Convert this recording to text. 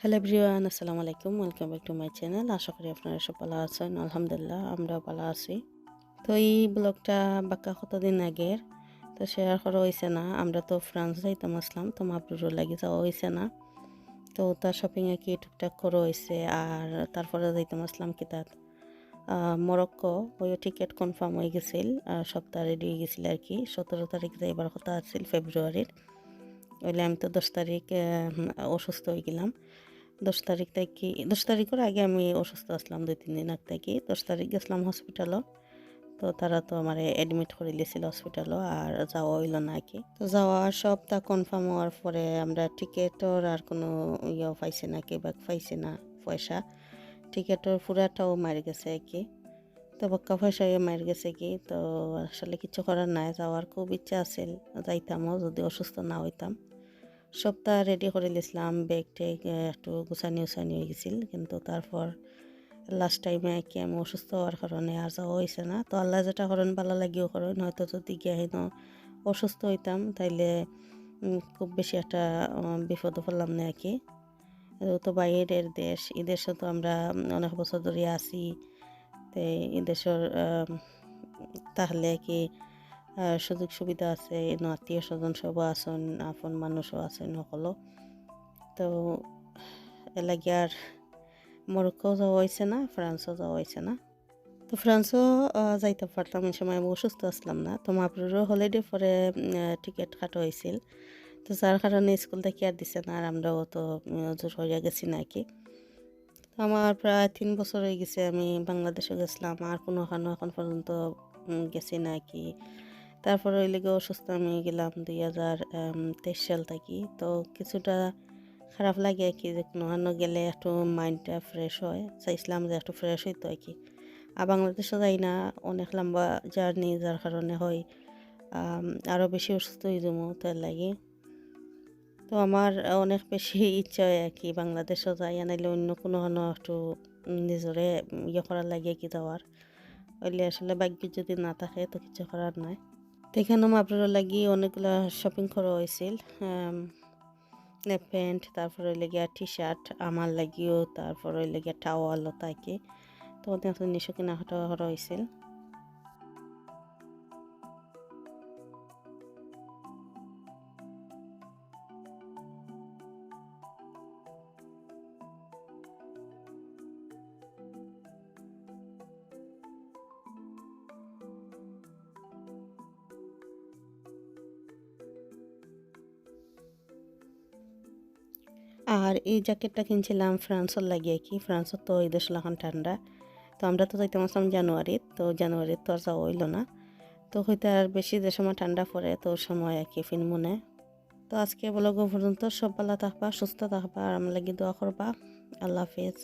Hello everyone আসসালামু আলাইকুম welcome back to my channel আশা করি আপনারা সব ভালো আছেন আলহামদুলিল্লাহ আমরাও ভালো আছি তো এই ব্লগটা বাক্কা কতদিন আগের তো শেয়ার করা হয়েছে না আমরা তো ফ্রান্স যাইতাম আসলাম তো মাপরুরও লাগি যাওয়া হয়েছে না তো তার শপিংয়ে কি টুকটাক করা হয়েছে আর তারপরে যাইতাম আসলাম কি তার মরক্কো ওই টিকিট কনফার্ম হয়ে গেছিল সপ্তাহ রেডি হয়ে গেছিল আর কি সতেরো তারিখ যাইবার কথা আছিল ফেব্রুয়ারির ওইলে আমি তো দশ তারিখ অসুস্থ হয়ে গেলাম দশ তারিখ থেকে, দশ তারিখের আগে আমি অসুস্থ আসলাম দুই, তিন দিন আগ থেকে। দশ তারিখ গেছিলাম হসপিটালও তো তারা তো আমার অ্যাডমিট করে দিয়েছিল হসপিটালও আর যাওয়া হইল না কি তো যাওয়া সবটা কনফার্ম হওয়ার পরে আমরা টিকেটর আর কোনো ইয়ে পাইছি না কি বা পাইছি না, পয়সা। টিকেটর পুরাটাও মারি গেছে কি তো বক্কা পয়সা মারি গেছে কি তো আসলে কিছু করার নাই, যাওয়ার খুব ইচ্ছা আছিল যাইতামও, যদি অসুস্থ না হইতাম। সপ্তাহ রেডি করে ব্যাগ টেগ একটু গুছানি উছানি হয়ে গেছিল, কিন্তু তারপর লাস্ট টাইমে কি আমি অসুস্থ হওয়ার কারণে আর যাওয়া হয়েছে না। তো আল্লাহ যেটা করেন, ভালো লাগিও করেন, হয়তো যদি গিয়ে অসুস্থ হইতাম, তাইলে খুব বেশি একটা বিপদ পড়লাম না কি। তো বাইরের দেশ, এই দেশে তো আমরা অনেক বছর ধরে আছি তো এই দেশের তাহলে কি সুযোগ সুবিধা আছে আত্মীয় স্বজন সব আছেন, আপন মানুষও আছেন সকলো। তো এলাকি আর মরক্কো যাওয়া হয়েছে না, ফ্রান্সও যাওয়া হয়েছে না। তো ফ্রান্সও যাইতে পারতাম এই সময় অসুস্থ আসলাম না। তো মাপুরেরও হলিডে পরে টিকিট কাটা হয়েছিল তো যার কারণে স্কুল থেকে আর দিছে না, আর আমরাও তো জোর হয়ে গেছি নাকি আমার প্রায় তিন বছর হয়ে গেছে, আমি বাংলাদেশে গেছিলাম, আর কোনোখানে এখন পর্যন্ত গেছি নাকি তারপরে ওই লেগে অসুস্থ আমি গেলাম দুই হাজার তেইশ সাল থাকি। তো কিছুটা খারাপ লাগে আর কি যে কোনো গেলে একটু মাইন্ডটা ফ্রেশ হয়। চাইছিলাম যে একটু ফ্রেশ হইতো আর কি। আর বাংলাদেশে যাই না, অনেক লম্বা জার্নি যার কারণে হয় আরও বেশি অসুস্থ হয়ে যাব তার লাগে। তো আমার অনেক বেশি ইচ্ছা হয় আর কি বাংলাদেশও যাই আনাইলে অন্য কোনো একটু নিজরে ইয়ে করার লাগে কি যাওয়ার। ওইলে আসলে ভাগ্য যদি না থাকে তো কিছু করার নাই। তো আপনারা লাগি অনেকগুলো শপিং করা হয়েছিল প্যান্ট তারপর ওই লেগে টি শার্ট আমার লাগিও, তারপর ওই লেগে টাওয়াল তাকে। তো অনেক জিনিস কেনাকাটা করা হয়েছিল আর এই জ্যাকেটটা কিনছিলাম ফ্রান্সের লাগিয়ে কি, ফ্রান্সের তো এই দেশ লাগান ঠান্ডা। তো আমরা তো যাইতে আসলাম জানুয়ারির তো জানুয়ারির তো আর যাওয়া হইল না। তো হয়তো আর বেশি যে সময় ঠান্ডা পড়ে, তো সময় আর কি ফিন মনে তো আজকে বলো পর্যন্ত সব ভালো থাকবা, সুস্থ থাকবা, আর আমার লাগি দোয়া করবা। আল্লাহ হাফিজ।